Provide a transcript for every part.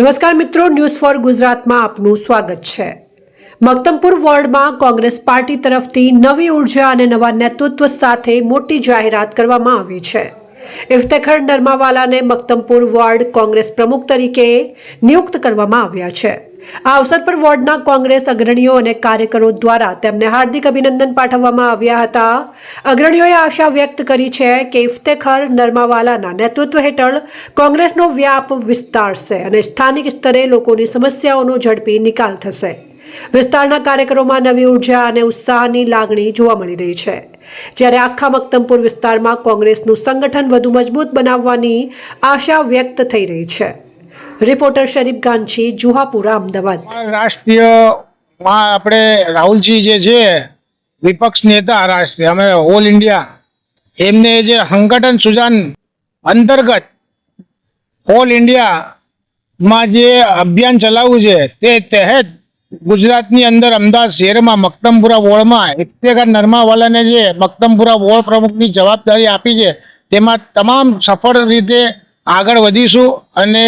નમસ્કાર મિત્રો news for ગુજરાતમાં આપનું સ્વાગત છે. મક્તમપુર વોર્ડમાં કોંગ્રેસ પાર્ટી તરફથી નવી ઊર્જા અને નવા નેતૃત્વ સાથે મોટી જાહેરાત કરવામાં આવી છે. ઇફ્તેખર નરમાવાલાને મક્તમપુર વોર્ડ કોંગ્રેસ પ્રમુખ તરીકે નિયુક્ત કરવામાં આવ્યા છે. આ અવસર પર વોર્ડના કોંગ્રેસ અગ્રણીઓ અને કાર્યકરો દ્વારા તેમને હાર્દિક અભિનંદન પાઠવવામાં આવ્યા હતા. અગ્રણીઓએ આશા વ્યક્ત કરી છે કે ઇફ્તેખર નરમાવાલાના નેતૃત્વ હેઠળ કોંગ્રેસનો વ્યાપ વિસ્તારશે અને સ્થાનિક સ્તરે લોકોની સમસ્યાઓનો ઝડપી નિકાલ થશે. વિસ્તારના કાર્યક્રમોમાં નવી ઊર્જા અને ઉત્સાહની લાગણી જોવા મળી રહી છે. જ્યારે આખા મક્તમપુર વિસ્તારમાં કોંગ્રેસનું સંગઠન વધુ મજબૂત બનાવવાની આશા વ્યક્ત થઈ રહી છે. રિપોર્ટર શરીફ ગાંધી જુહાપુરા, અમદાવાદ. રાષ્ટ્રીયમાં આપણે રાહુલજી જે છે, વિપક્ષ નેતા રાષ્ટ્રીય, અમે ઓલ ઇન્ડિયા એમને જે સંગઠન સુજાન અંતર્ગત ઓલ ઇન્ડિયામાં જે અભિયાન ચલાવવું છે, તે તહેત ગુજરાતની અંદર અમદાવાદ શહેરમાં મક્તમપુરા વોર્ડમાં ઇફ્તેખાર નરમાવાલાને જે મક્તમપુરા વોર્ડ પ્રમુખની જવાબદારી આપી છે, તેમાં તમામ સફળ રીતે આગળ વધીશું અને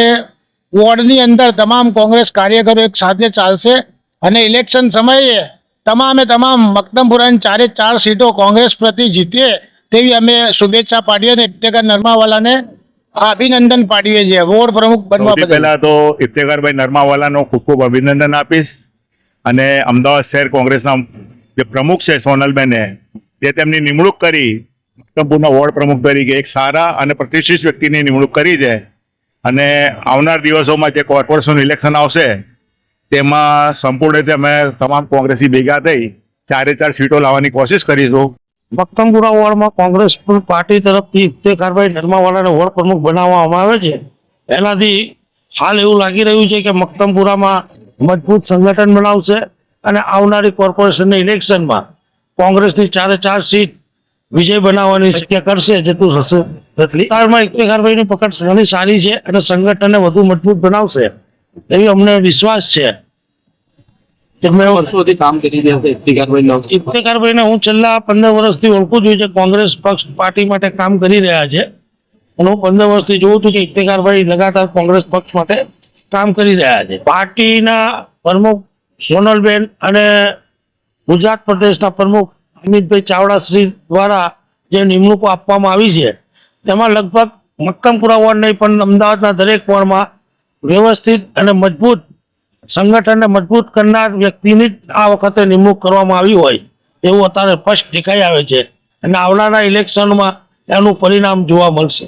વોર્ડની અંદર તમામ કોંગ્રેસ કાર્યકરો એક સાથે ચાલશે અને ઇલેક્શન સમયે તમામે તમામ મક્તમપુરાની ચારે ચાર સીટો કોંગ્રેસ પ્રતિ જીતીએ તેવી અમે શુભેચ્છા પાડીએ અને ઇફ્તેખાર નરમાવાલાને અભિનંદન પાડીએ છીએ. વોર્ડ પ્રમુખ બનવા પહેલા તો ઇફ્તેખારભાઈ નરમાવાલાનો ખૂબ ખૂબ અભિનંદન આપીશ અને અમદાવાદ શહેર કોંગ્રેસના જે પ્રમુખ છે સોનલબેને જે તેમની નિમણૂક કરી મક્તમપુરના વોર્ડ પ્રમુખ તરીકે એક સારા અને પ્રતિષ્ઠિત વ્યક્તિની નિમણૂક કરી છે. અને આવનાર દિવસોમાં જે કોર્પોરેશન ઇલેક્શન આવશે, તેમાં સંપૂર્ણ રીતે અમે તમામ કોંગ્રેસી ભેગા થઈ ચારે ચાર સીટો લાવવાની કોશિશ કરીશું. મક્તમપુરા વોર્ડમાં કોંગ્રેસ પાર્ટી તરફથી ઇફ્તેખારભાઈ ધર્માવાળાને વોર્ડ પ્રમુખ બનાવવામાં આવે છે. એનાથી હાલ એવું લાગી રહ્યું છે કે મક્તમપુરામાં મજબૂત સંગઠન બનાવશે અને આવનારી કોર્પોરેશનની ઇલેક્શનમાં કોંગ્રેસની ચારે ચાર સીટ વિજય બનાવવાની શક્ય કરશે થશે તેટલી. વિસ્તારમાં ઇફ્તેખારભાઈની પકડ ઘણી સારી છે અને સંગઠનને વધુ મજબૂત બનાવશે. એવી અમને વિશ્વાસ છે. ઇફ્તેખારભાઈને હું છેલ્લા પંદર વર્ષથી ઓળખું છું છે કોંગ્રેસ પક્ષ પાર્ટી માટે કામ કરી રહ્યા છે. અને હું પંદર વર્ષથી જોઉં છું કે ઇફ્તેખારભાઈ લગાતાર કોંગ્રેસ પક્ષ માટે કામ કરી રહ્યા છે. પાર્ટીના પ્રમુખ સોનલબેન અને ગુજરાત પ્રદેશના પ્રમુખ અમિતભાઈ ચાવડા શ્રી દ્વારા જે નિમણૂકો આપવામાં આવી છે, તેમાં લગભગ મક્કમપુરા વોર્ડ નહીં, પણ અમદાવાદના દરેક વોર્ડમાં વ્યવસ્થિત અને મજબૂત સંગઠનને મજબૂત કરનાર વ્યક્તિની જ આ વખતે નિમણૂક કરવામાં આવી હોય, એવું અત્યારે સ્પષ્ટ દેખાઈ આવે છે. અને આવનારા ઇલેક્શનમાં એનું પરિણામ જોવા મળશે.